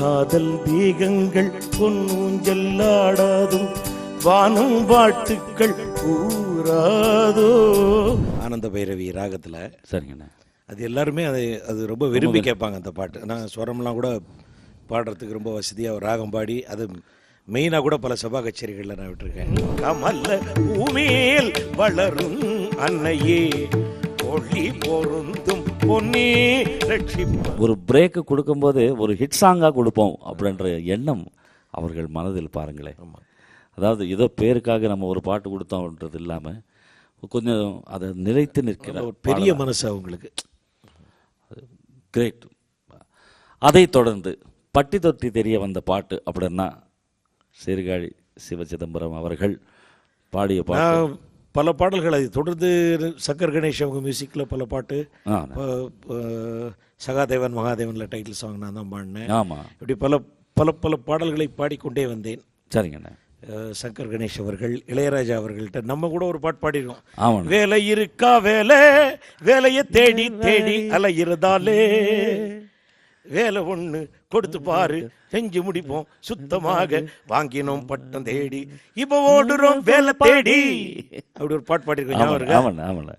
காதல் தேகங்கள் பொன்னூஞ்சல்லாடாதும் வானம் வாழ்த்துக்கள் கூறாதோ ஆனந்த பைரவி ராகத்துல சரிங்கண்ணே. அது எல்லாருமே அது அது ரொம்ப விரும்பி கேட்பாங்க அந்த பாட்டு. நான் ஸ்வரம்லாம் கூட பாடுறதுக்கு ரொம்ப வசதியாக ராகம் பாடி அது மெயினாக கூட பல சபா கச்சேரிகளில் நான் விட்டுருக்கேன். கமல்ல பூமேல் வளரும் அன்னையே ஒளி பொருந்தும் பொன்னே ஒரு பிரேக்கு கொடுக்கும்போது ஒரு ஹிட் சாங்காக கொடுப்போம் அப்படின்ற எண்ணம் அவர்கள் மனதில் பாருங்களேன். அதாவது ஏதோ பேருக்காக நம்ம ஒரு பாட்டு கொடுத்தோம்ன்றது இல்லாமல் கொஞ்சம் அதை நிலைத்து நிற்கிற பெரிய மனசு அவங்களுக்கு கிரேட் அதைத் தொடர்ந்து பட்டி தொட்டி தெரிய வந்த பாட்டு அப்படின்னா சீர்காழி சிவசிதம்பரம் அவர்கள் பாடிய பாட்டு. பல பாடல்கள் அதை. தொடர்ந்து சக்கர் கணேஷ் அவங்க மியூசிக்கில் பல பாட்டு. சகாதேவன் மகாதேவனில் டைட்டில் சாங் நான் தான் பாடினேன். ஆமாம் இப்படி பல பல பல பாடல்களை பாடிக்கொண்டே வந்தேன். சரிங்கண்ணே. சங்கர் கணேஷ் அவர்கள் இளையராஜா அவர்கள்ட்ட நம்ம கூட ஒரு பாட்டு ஆமாண்ணே. வேலை இருக்கா வேலை? வேலையை தேடி தேடி அலையிறதாலே. வேலை ஒண்ணு கொடுத்து பாரு செஞ்சு முடிப்போம். சுத்தமாக வாங்கினோம் பட்டம் தேடி. இப்ப ஓடுறோம் வேலை தேடி. அப்படி ஒரு பாட்டு பாடிருக்கோம்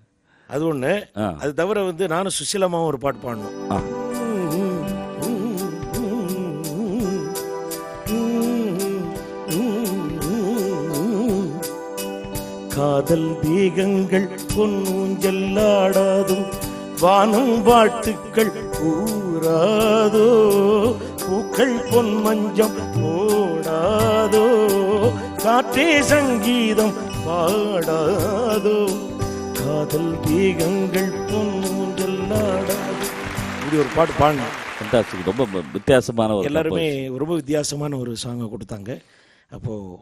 அது ஒண்ணு. அது தவிர வந்து நானும் சுசிலமாவும் ஒரு பாட்டு பாடணும். காதல் தேகங்கள் பொன்னூஞ்சல்லாடாதும் வானம் வாழ்த்துக்கள் கூறாதோ? பூக்கள் பொன் மஞ்சம் ஓடாதோ காற்றே சங்கீதம் பாடாதோ? காதல் தேகங்கள் பொன்னூஞ்சல்லாடாதோ இப்படி ஒரு பாட்டு பாடினேன் ஃபண்டாஸ்டிக் ரொம்ப வித்தியாசமான ஒரு எல்லாருமே ரொம்ப வித்தியாசமான ஒரு சாங்கை கொடுத்தாங்க. அப்போது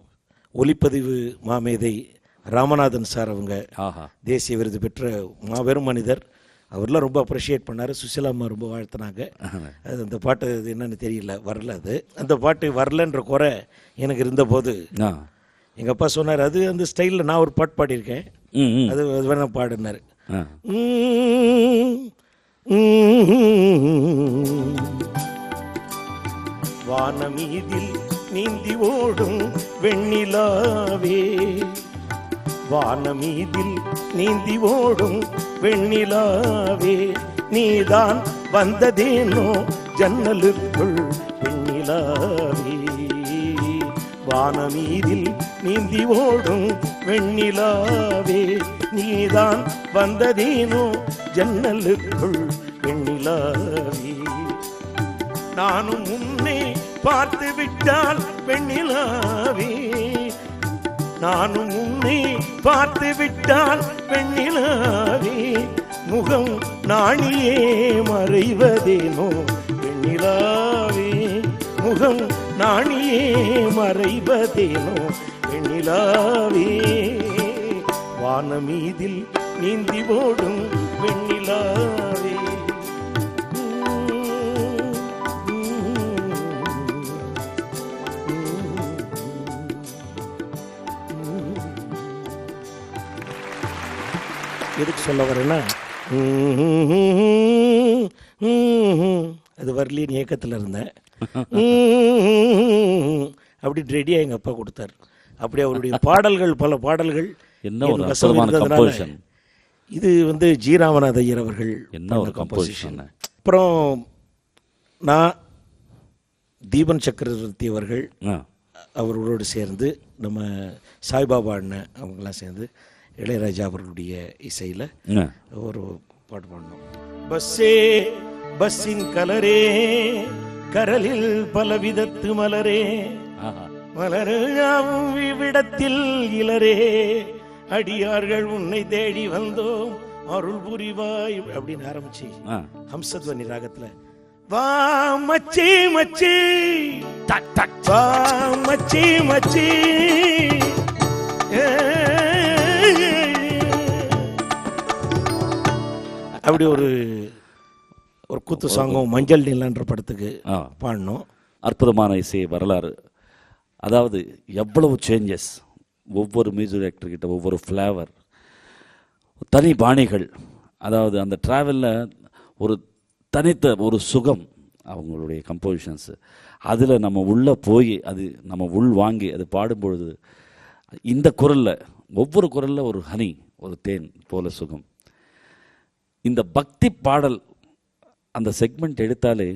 ஒலிப்பதிவு மாமேதை ராமநாதன் சார் அவங்க ஆஹா. தேசிய விருது பெற்ற மாபெரும் மனிதர். அவர்லாம் ரொம்ப அப்ரிஷியேட் பண்ணார். சுசிலா அம்மா ரொம்ப வாழ்த்தினாங்க. அது அந்த பாட்டு அது என்னன்னு தெரியல வரல அது. அந்த பாட்டு வரலன்ற குறை எனக்கு இருந்தபோது எங்கள் அப்பா சொன்னார் அது அந்த ஸ்டைலில் நான் ஒரு பாட்டு பாடியிருக்கேன். அது அது வேணா பாடினார் வானமீதில் நீந்தி ஓடும் வெண்ணிலாவே வானமீதில் நீந்தி ஓடும் வெண்ணிலாவே நீதான் வந்ததேனோ ஜன்னலுக்குள் வெண்ணிலாவே. வானமீதில் நீந்தி ஓடும் வெண்ணிலாவே நீதான் வந்ததேனோ ஜன்னலுக்குள் வெண்ணிலாவே. நானும் உன்னை பார்த்து விட்டால் வெண்ணிலாவே நானும் உன்னை பார்த்து விட்டால் பெண்ணிலாவே முகம் நாணியே மறைவதேனோ? பெண்ணிலாவே முகம் நாணியே மறைவதேனோ? பெண்ணிலாவே வானமீதில் நீந்தி ஓடும் வெண்ணிலாவே. எதுக்கு சொல்ல வரேன்னா அது வரலின் இயக்கத்தில் இருந்தேன். அப்படி ரெடியாக எங்கள் அப்பா கொடுத்தார். அப்படி அவருடைய பாடல்கள் பல பாடல்கள் என்ன ஒரு composition. இது வந்து ஜி. ராமநாத ஐயர் அவர்கள் என்ன ஒரு composition. அப்புறம் நான் தீபன் சக்கரவர்த்தி அவர்கள் அவர்களோடு சேர்ந்து நம்ம சாய்பாபா அண்ணன் அவங்கெல்லாம் சேர்ந்து இளையராஜா அவர்களுடைய இசையில் ஒரு பாட்டு பாடணும். பஸ்ஸே பஸ்ஸின் கலரே கரலில் பலவிதத்து மலரே. ஆஹா. மலராவும் இவ்விடத்தில் இளரே அடியார்கள் உன்னை தேடி வந்தோம் அருள் புரிவாய் அப்படின்னு ஆரம்பிச்சு ஹம்சத்வனி ராகத்துல. வா மச்சி மச்சி. டக் டக். வா மச்சி மச்சி. அப்படி ஒரு ஒரு குத்து சாங்கும் மஞ்சள் நீலன்ற படத்துக்கு ஆ. பாடினோம். அற்புதமான இசை வரலாறு. அதாவது எவ்வளவு சேஞ்சஸ் ஒவ்வொரு மியூசிக் டைரக்டர் கிட்ட ஒவ்வொரு ஃப்ளேவர் தனி பாணிகள். அதாவது அந்த ட்ராவலில் ஒரு தனித்த ஒரு சுகம் அவங்களுடைய கம்போசிஷன்ஸ் அதில் நம்ம உள்ளே போய் அது நம்ம உள் வாங்கி அது பாடும்பொழுது இந்த குரலில் ஒவ்வொரு குரலில் ஒரு ஹனி ஒரு தேன் போல சுகம். இந்த பக்தி பாடல் அந்த செக்மெண்ட் எடுத்தாலே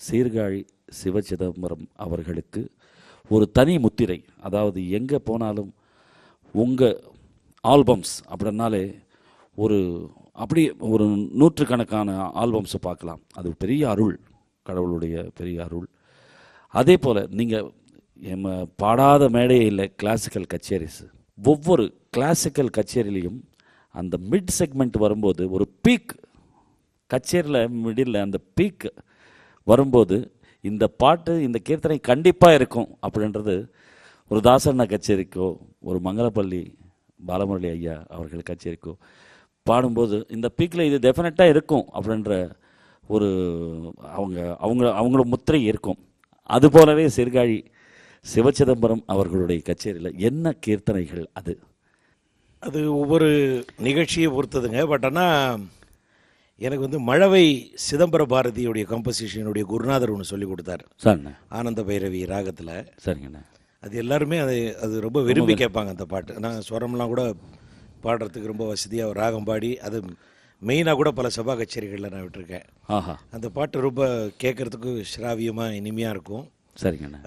சீர்காழி சிவச்சிதம்பரம் அவர்களுக்கு ஒரு தனி முத்திரை. அதாவது எங்கே போனாலும் உங்கள் ஆல்பம்ஸ் அப்படின்னாலே ஒரு அப்படி ஒரு நூற்றுக்கணக்கான ஆல்பம்ஸை பார்க்கலாம். அது பெரிய அருள் கடவுளுடைய பெரிய அருள். அதே போல் நீங்கள் எம்ம பாடாத மேடையே இல்லை கிளாசிக்கல் கச்சேரிஸ் ஒவ்வொரு கிளாசிக்கல் கச்சேரிலையும் அந்த மிட் செக்மெண்ட் வரும்போது ஒரு பீக் கச்சேரியில் மிடில் அந்த பீக் வரும்போது இந்த பாட்டு இந்த கீர்த்தனை கண்டிப்பாக இருக்கும் அப்படின்றது ஒரு தாசண்ணா கச்சேரிக்கோ ஒரு மங்களப்பள்ளி பாலமுரளி ஐயா அவர்கள் கச்சேரிக்கோ பாடும்போது இந்த பீக்கில் இது டெஃபினட்டாக இருக்கும் அப்படின்ற ஒரு அவங்க அவங்க அவங்களோட முத்திரை இருக்கும். அதுபோலவே சீர்காழி சிவச்சிதம்பரம் அவர்களுடைய கச்சேரியில் என்ன கீர்த்தனைகள் அது? அது ஒவ்வொரு நிகழ்ச்சியை பொறுத்ததுங்க. பட் ஆனால் எனக்கு வந்து மழவை சிதம்பர பாரதியுடைய கம்போசிஷனுடைய குருநாதர் ஒன்று சொல்லி கொடுத்தார். சரிண்ணே ஆனந்த பைரவி ராகத்தில். சரிங்கண்ணே. அது எல்லாருமே அது அது ரொம்ப விரும்பி கேட்பாங்க அந்த பாட்டு. நான் ஸ்வரம்லாம் கூட பாடுறதுக்கு ரொம்ப வசதியாக ராகம் பாடி அது மெயினாக கூட பல சபா கச்சேரிகளில் நான் விட்டுருக்கேன். ஆஹா. அந்த பாட்டு ரொம்ப கேட்குறதுக்கு ஸ்ராவியமாக இனிமையாக இருக்கும். சரிங்கண்ணே.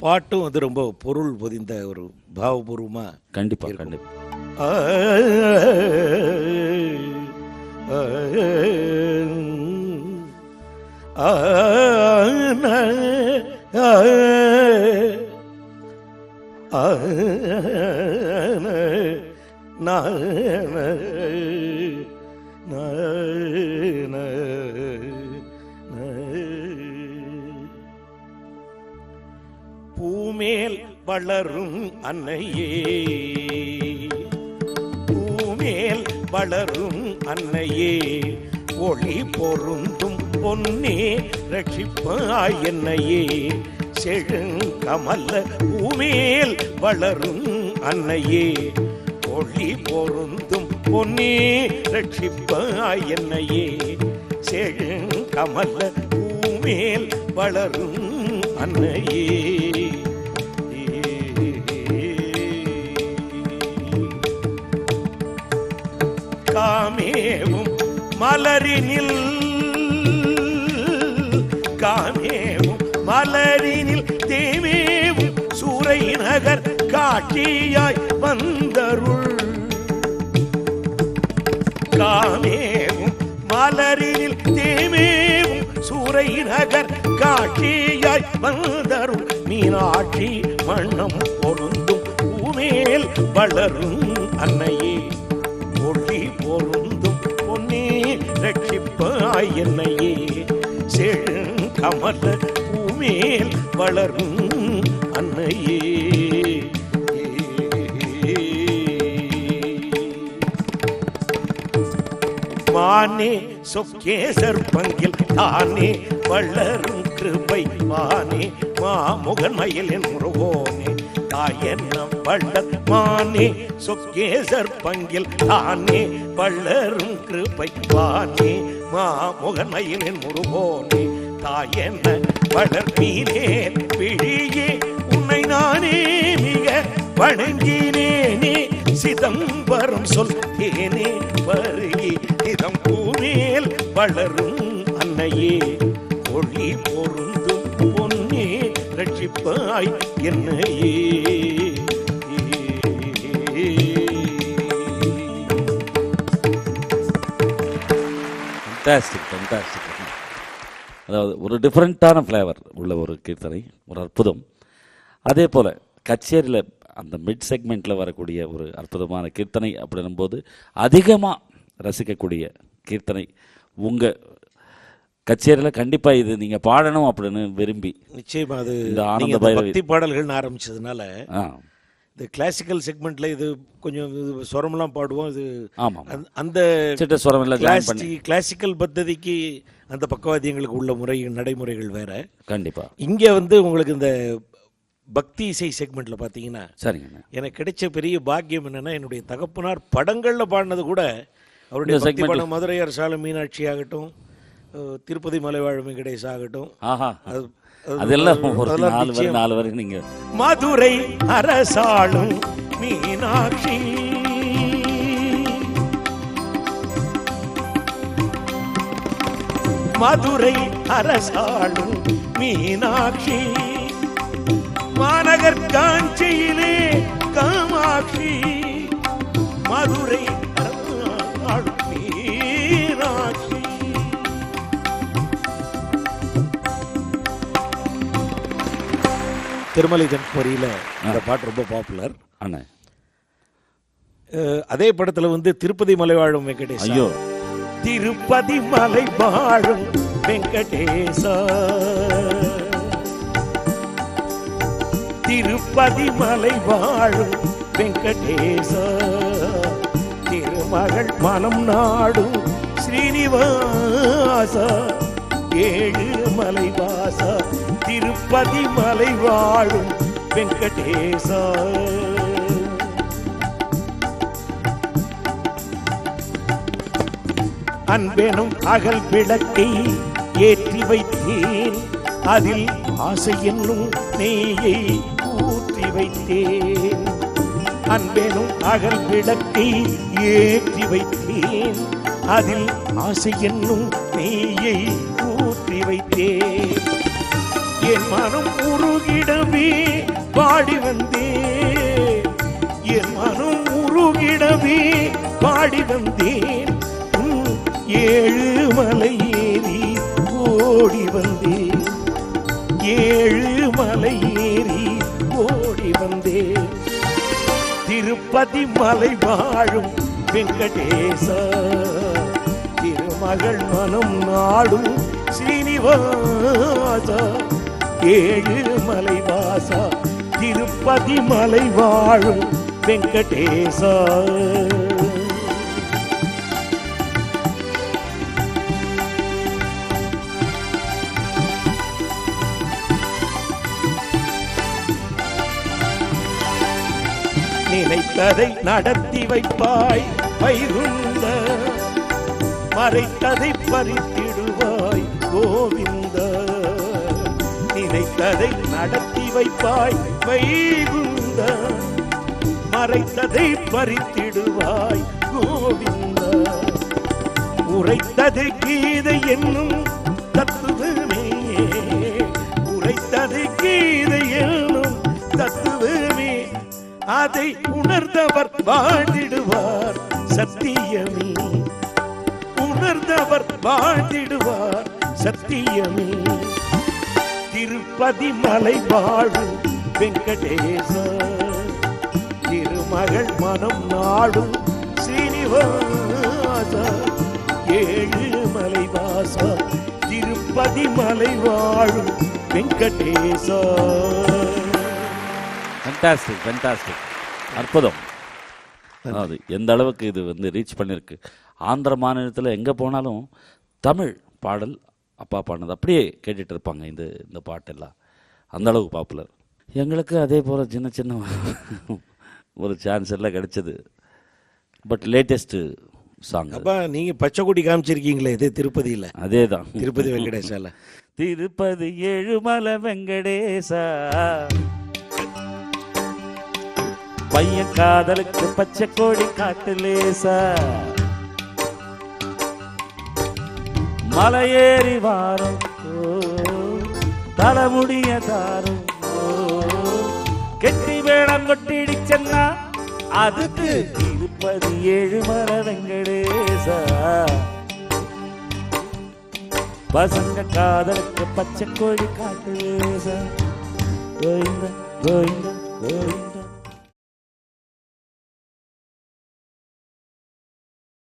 பாட்டும் வந்து ரொம்ப பொருள் பொதிந்த ஒரு பாவபூர்வமாக கண்டிப்பாக கண்டிப்பாக பூமேல் வளரும் அன்னையே. பூமேல் வளரும் அன்னையே. ஒளி பொருந்தும் பொன்னே ரட்சிப்பாய் என்னையே செழுங்கமல்ல பூமேல் வளரும் அன்னையே. ஒளி பொருந்தும் பொன்னே ரட்சிப்பாய் என்னையே செழுங்கமல்ல பூமேல் வளரும் அன்னையே. காமேவும் மலரினில் காமேவும் மலரினில் தேமேவும் சூரை நகர் காட்டியாய் வந்தருள். காமேவும் மலரினில் தேமேவும் சூரை நகர் காட்டியாய் வந்தரும் மீனாட்சி மண்ணம் பொருந்தும் பூமேல் வளரும் அன்னையே. என்னையே செழுங்கமல பூமேல் வளரும் அன்னையே. மானே சொக்கேசர் பங்கில் தானே வளரும் கிருபை மானே மாமுகன் மயிலின் முருகோனே என்ன பள்ளமானே சொக்கேசர் பங்கில் தானே பள்ளரும் கிருபை வானே மாமுகன் முருகோனே தாயன்ன வளர் மீனே பிழியே உன்னை நானே மிக வணங்கினேனே சிதம்பரம் சொல் தேனே வருகி இதம் பூமேல் வளரும் அன்னையே. ரட்சிப்பாய் என்னையே. ஃபண்டாஸ்டிக் ஃபண்டாஸ்டிக் அதாவது ஒரு டிஃப்ரெண்ட்டான ஃப்ளேவர் உள்ள ஒரு கீர்த்தனை ஒரு அற்புதம். அதே போல் கச்சேரியில் அந்த மிட் செக்மெண்ட்டில் வரக்கூடிய ஒரு அற்புதமான கீர்த்தனை அப்படின்னும்போது அதிகமாக ரசிக்கக்கூடிய கீர்த்தனை உங்கள் கச்சேரியில் கண்டிப்பாக இது நீங்கள் பாடணும் அப்படின்னு விரும்பி. நிச்சயமா அது இந்த ஆனந்த பைரவி. பக்தி பாடல்கள்னு ஆரம்பிச்சதுனால இந்த கிளாசிக்கல் செக்மெண்ட்ல இது கொஞ்சம் இது சொரமெல்லாம் பாடுவோம் இது ஆமாம். அந்த- சிட்ட கிளாசி- கிளாசிக்கல் பத்ததிக்கு அந்த பக்கவாத்தியங்களுக்கு உள்ள முறை நடைமுறைகள் வேற. கண்டிப்பாக இங்க வந்து உங்களுக்கு இந்த பக்தி இசை செக்மெண்ட்ல பாத்தீங்கன்னா சரிங்கண்ணா எனக்கு கிடைச்ச பெரிய பாக்கியம் என்னன்னா என்னுடைய தகப்பனார் படங்கள்ல பாடினது கூட அவருடைய பக்தி படம் மதுரையார் சால மீனாட்சி ஆகட்டும் திருப்பதி மலைவாழ் வெங்கடேஷ் ஆகட்டும். ஆஹா. அது- அது- அதெல்லாம் ஒரு அதெல்லாம் நாலு வரை நிச்சயம். நாலு வரை நீங்க மதுரை அரசாளும் மீனாட்சி. மதுரை அரசாளும் மீனாட்சி. மாநகர் காஞ்சியிலே காமாட்சி. திருமலை தன்பரியில் இந்த பாட்டு ரொம்ப பாப்புலர் அண்ணே. அதே படத்துல வந்து திருப்பதி மலை வாழும் வெங்கடேஷ் ஐயோ. திருப்பதி மலை வாழும் வெங்கடேசா. திருப்பதி மலை வாழும் வெங்கடேசா. திருமகள் மனம் நாடும் ஸ்ரீனிவாசா. ஏழு மலை வாசா திருப்பதி மலை வாழும் வெங்கடேசா. அன்பெனும் அகல் விளக்கை ஏற்றி வைத்தேன். அதில் ஆசை என்னும் நெய்யை ஊற்றி வைத்தேன். அன்பெனும் அகல் விளக்கை ஏற்றி வைத்தேன். அதில் ஆசை என்னும் நெய்யை ஊற்றி வைத்தேன். மனம் உருகிடவே பாடி வந்தேன் என் மனம் உருகிடவே பாடி வந்தேன் ஏழு மலை ஏறி ஓடி வந்தேன் ஏழு மலை ஏறி ஓடி வந்தேன் திருப்பதி மலை வாழும் வெங்கடேசா திருமகள் மனம் நாடும் ஸ்ரீனிவாசா ஏழு மலைவாசா திருப்பதி மலை வாழும் வெங்கடேசா. நினைத்ததை நடத்தி வைப்பாய் வைகுந்த மறைத்ததை பறித்திடுவாய் கோவிந்த. மறைத்ததை நடத்தி வைப்பாய் வைகுந்த. மறைத்ததை பறித்திடுவாய் கோவிந்த. உரைத்தது கீதை என்னும் தத்துவமே. உரைத்தது கீதை என்னும் தத்துவமே. அதை உணர்ந்தவர் வாழ்ந்திடுவார் சத்தியமே. உணர்ந்தவர் வாழ்ந்திடுவார் சத்தியமே. திருப்பதி மலை வாழும் வெங்கடேச. திருமகள் மனம் நாடும் ஸ்ரீனிவாச ஏழு மலைவாச திருப்பதி மலை வாழும் வெங்கடேசா. ஃபென்டாஸ்டிக் ஃபென்டாஸ்டிக் அற்புதம். அதாவது எந்த அளவுக்கு இது வந்து ரீச் பண்ணியிருக்கு ஆந்திர மாநிலத்தில் எங்கே போனாலும் தமிழ் பாடல் அப்பா பாடினது அப்படியே கேட்டுட்டு இருப்பாங்க இந்த இந்த பாட்டெல்லாம். அந்த அளவுக்கு பாப்புலர் எங்களுக்கு அதே போல் சின்ன சின்ன ஒரு சான்ஸ் எல்லாம் கிடைச்சது. பட் லேட்டஸ்ட்டு சாங் அப்பா நீங்க பச்சை கொடி காமிச்சிருக்கீங்களே இது திருப்பதியில. அதே தான் திருப்பதி வெங்கடேசால திருப்பதி ஏழுமலை வெங்கடேசா. பையன் காதலுக்கு பச்சை கோடி காட்டுலேசா மலையேறி வாரம். தலைமுடிய தாரும். கெட்டி வேடம் கொட்டிடி சென்னா அதுக்கு இருப்பது ஏழு மர வெங்கடேசா. பசங்க காதலுக்கு பச்சை கோழி காட்டு கோவிந்த கோவிந்த கோவிந்த.